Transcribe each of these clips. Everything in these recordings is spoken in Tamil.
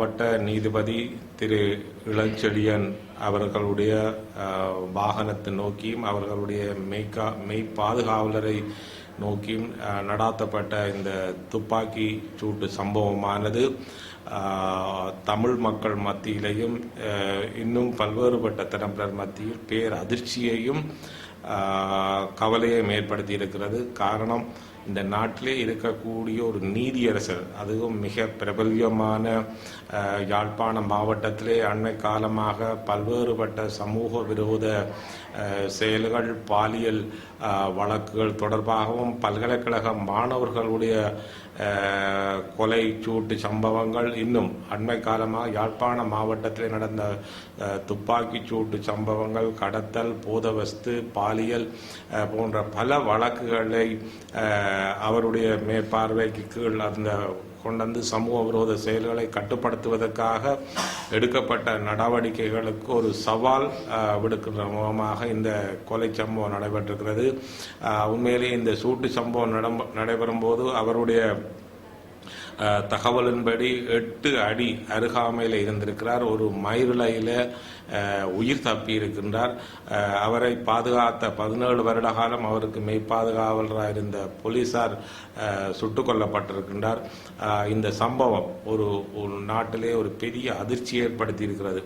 மாவட்ட நீதிபதி திரு இளஞ்செழியன் அவர்களுடைய வாகனத்தை நோக்கியும் அவர்களுடைய மெய்கா மெய் பாதுகாவலரை நோக்கியும் நடாத்தப்பட்ட இந்த துப்பாக்கி சூட்டு சம்பவமானது தமிழ் மக்கள் மத்தியிலையும் இன்னும் பல்வேறுபட்ட தரப்பினர் மத்தியில் பேர் அதிர்ச்சியையும் கவலையும் ஏற்படுத்தி இருக்கிறது. காரணம் இந்த நாட்டிலே இருக்கக்கூடிய ஒரு நீதியரசர் அதுவும் மிக பிரபல்யமான யாழ்ப்பாண யாழ்ப்பாணம் மாவட்டத்திலே அண்மை காலமாக பல்வேறுபட்ட சமூக விரோத செயல்கள் பாலியல் வழக்குகள் தொடர்பாகவும் பல்கலைக்கழக மாணவர்களுடைய கொலை சூட்டு சம்பவங்கள் இன்னும் அண்மை காலமாக யாழ்ப்பாண மாவட்டத்தில் நடந்த துப்பாக்கி சூட்டு சம்பவங்கள் கடத்தல் போதவஸ்து பாலியல் போன்ற பல வழக்குகளை அவருடைய மேற்பார்வைக்கு கீழ் அந்த கொண்டு வந்து சமூக விரோத செயல்களை கட்டுப்படுத்துவதற்காக எடுக்கப்பட்ட நடவடிக்கைகளுக்கு ஒரு சவால் விடுக்கின்ற முகமாக இந்த கொலை சம்பவம் நடைபெற்றிருக்கிறது. உண்மையிலேயே இந்த சூட்டு சம்பவம் நடைபெறும் போது அவருடைய தகவலின்படி எட்டு அடி அருகாமையில் இருந்திருக்கிறார். ஒரு மயிரிழையில் உயிர் தப்பி இருக்கின்றார். அவரை பாதுகாத்த பதினேழு வருட காலம் அவருக்கு மெய்ப்பாதுகாவலராக இருந்த போலீசார் அஹ், சுட்டுக் கொல்லப்பட்டிருக்கின்றார். இந்த சம்பவம் ஒரு ஒரு நாட்டிலே ஒரு பெரிய அதிர்ச்சி ஏற்படுத்தி இருக்கிறது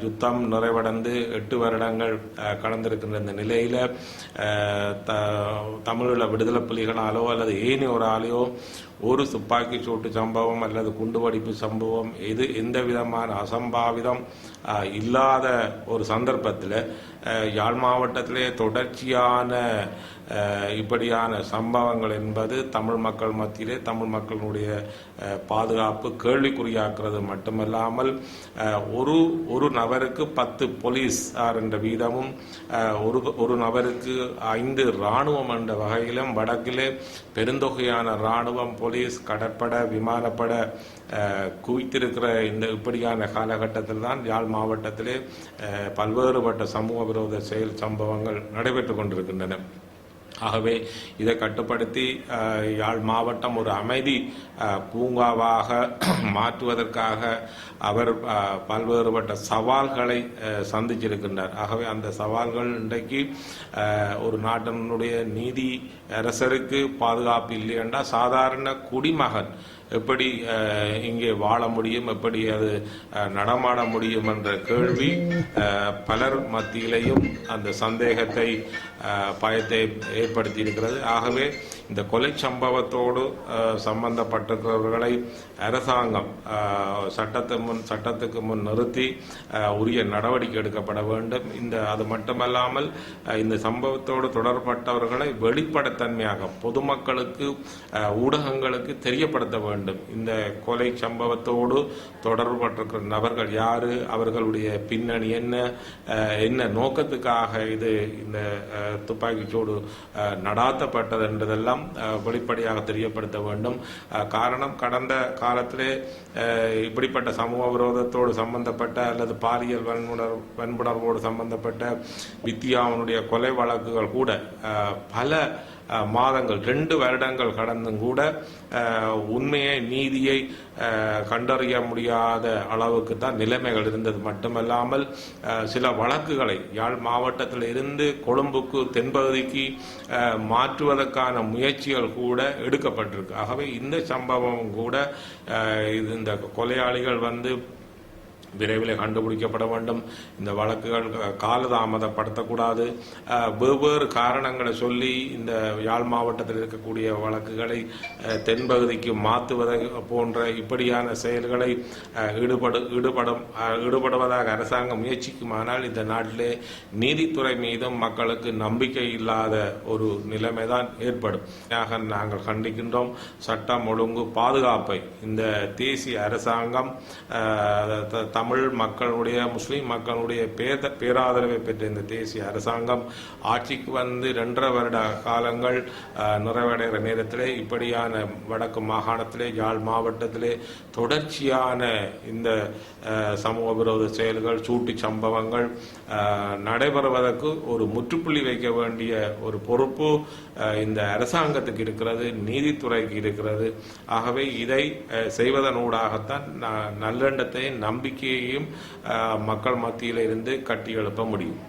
யுத்தம் நிறைவடைந்து எட்டு வருடங்கள் கடந்திருக்கின்ற இந்த நிலையில் த- தமிழீழ விடுதலை புலிகளாலோ அல்லது ஏனையோராலேயோ ஒரு ஒரு துப்பாக்கி சூட்டு சம்பவம் அல்லது குண்டுவெடிப்பு சம்பவம் இது எந்த விதமான அசம்பாவிதம் இல்லாத ஒரு சந்தர்ப்பத்தில் யாழ் மாவட்டத்திலே தொடர்ச்சியான இப்படியான சம்பவங்கள் என்பது தமிழ் மக்கள் மத்தியிலே தமிழ் மக்களுடைய பாதுகாப்பு கேள்விக்குறியாக்குறது மட்டுமல்லாமல் ஒரு ஒரு நபருக்கு பத்து போலீஸார் என்ற வீதமும் ஒரு ஒரு நபருக்கு ஐந்து இராணுவம் என்ற வகையிலும் வடக்கிலே பெருந்தொகையான இராணுவம் போலீஸ் கடற்பட விமானப்பட குவித்திருக்கிற இந்த இப்படியான காலகட்டத்தில் தான் யாழ் மாவட்டத்திலே பல்வேறுபட்ட சமூக விரோத செயல் சம்பவங்கள் நடைபெற்று கொண்டிருக்கின்றன. ஆகவே இதை கட்டுப்படுத்தி யாழ் மாவட்டம் ஒரு அமைதி பூங்காவாக மாற்றுவதற்காக அவர் பல்வேறுபட்ட சவால்களை சந்திச்சிருக்கின்றார். ஆகவே அந்த சவால்கள் இன்றைக்கு ஒரு நாட்டினுடைய நீதி அரசருக்கு பாதுகாப்பு இல்லையென்றால் சாதாரண குடிமகன் எப்படி இங்கே வாழ முடியும் எப்படி அது நடமாட முடியும் என்ற கேள்வி பலர் மத்தியிலையும் அந்த சந்தேகத்தை பயத்தை ஏற்படுத்தி இருக்கிறது ஆகவே இந்த கொலை சம்பவத்தோடு சம்பந்தப்பட்டிருக்கிறவர்களை அரசாங்கம் அஹ், சட்டத்தை முன் சட்டத்துக்கு முன் நிறுத்தி உரிய நடவடிக்கை எடுக்கப்பட வேண்டும். இந்த அது மட்டுமல்லாமல் இந்த சம்பவத்தோடு தொடர்பட்டவர்களை வெளிப்படைத்தன்மையாக பொதுமக்களுக்கு ஊடகங்களுக்கு தெரியப்படுத்த வேண்டும். இந்த கொலை சம்பவத்தோடு தொடர்பட்டிருக்கிற நபர்கள் யாரு? அவர்களுடைய பின்னணி என்ன? என்ன நோக்கத்துக்காக இது இந்த துப்பாக்கிச்சூடு நடாத்தப்பட்டது என்றதெல்லாம் வெளிப்படையாக தெரியப்படுத்த வேண்டும். காரணம் கடந்த காலத்திலே இப்படிப்பட்ட சமூக விரோதத்தோடு சம்பந்தப்பட்ட அல்லது பாலியல் வன்புணர் வன்புணர்வோடு சம்பந்தப்பட்ட வித்யாவனுடைய கொலை வழக்குகள் கூட பல மாதங்கள் ரெண்டு வருடங்கள் கடந்தும் கூட உண்மையை நீதியை கண்டறிய முடியாத அளவுக்கு தான் நிலைமைகள் இருந்தது. மட்டுமல்லாமல் சில வழக்குகளை யாழ் மாவட்டத்தில் இருந்து கொழும்புக்கு தென்பகுதிக்கு மாற்றுவதற்கான முயற்சிகள் கூட எடுக்கப்பட்டிருக்கு. ஆகவே இந்த சம்பவம் கூட இது இந்த கொலையாளிகள் வந்து விரைவில் கண்டுபிடிக்கப்பட வேண்டும். இந்த வழக்குகள் காலதாமதப்படுத்தக்கூடாது. வெவ்வேறு காரணங்களை சொல்லி இந்த யாழ் மாவட்டத்தில் இருக்கக்கூடிய வழக்குகளை தென்பகுதிக்கு மாற்றுவதை போன்ற இப்படியான செயல்களை ஈடுபடு ஈடுபடும் ஈடுபடுவதாக அரசாங்கம் முயற்சிக்குமானால் இந்த நாட்டிலே நீதித்துறை மீதும் மக்களுக்கு நம்பிக்கை இல்லாத ஒரு நிலைமை தான் ஏற்படும். ஆக நாங்கள் கண்டிக்கின்றோம் சட்டம் ஒழுங்கு பாதுகாப்பை. இந்த தேசிய அரசாங்கம் தம் தமிழ் மக்களுடைய முஸ்லீம் மக்களுடைய பேத பேராதரவை பெற்ற இந்த தேசிய அரசாங்கம் ஆட்சிக்கு வந்து ரெண்டரை வருட காலங்கள் நிறைவடைகிற நேரத்திலே இப்படியான வடக்கு மாகாணத்திலே யாழ் மாவட்டத்திலே தொடர்ச்சியான இந்த சமூக விரோத செயல்கள் சூட்டு சம்பவங்கள் நடைபெறுவதற்கு ஒரு முற்றுப்புள்ளி வைக்க வேண்டிய ஒரு பொறுப்பு இந்த அரசாங்கத்துக்கு இருக்கிறது நீதித்துறைக்கு இருக்கிறது. ஆகவே இதை செய்வதனூடாகத்தான் ந- நம்பிக்கை நம்பிக்கையையும் மக்கள் மத்தியில் இருந்து கட்டி எழுப்ப முடியும்.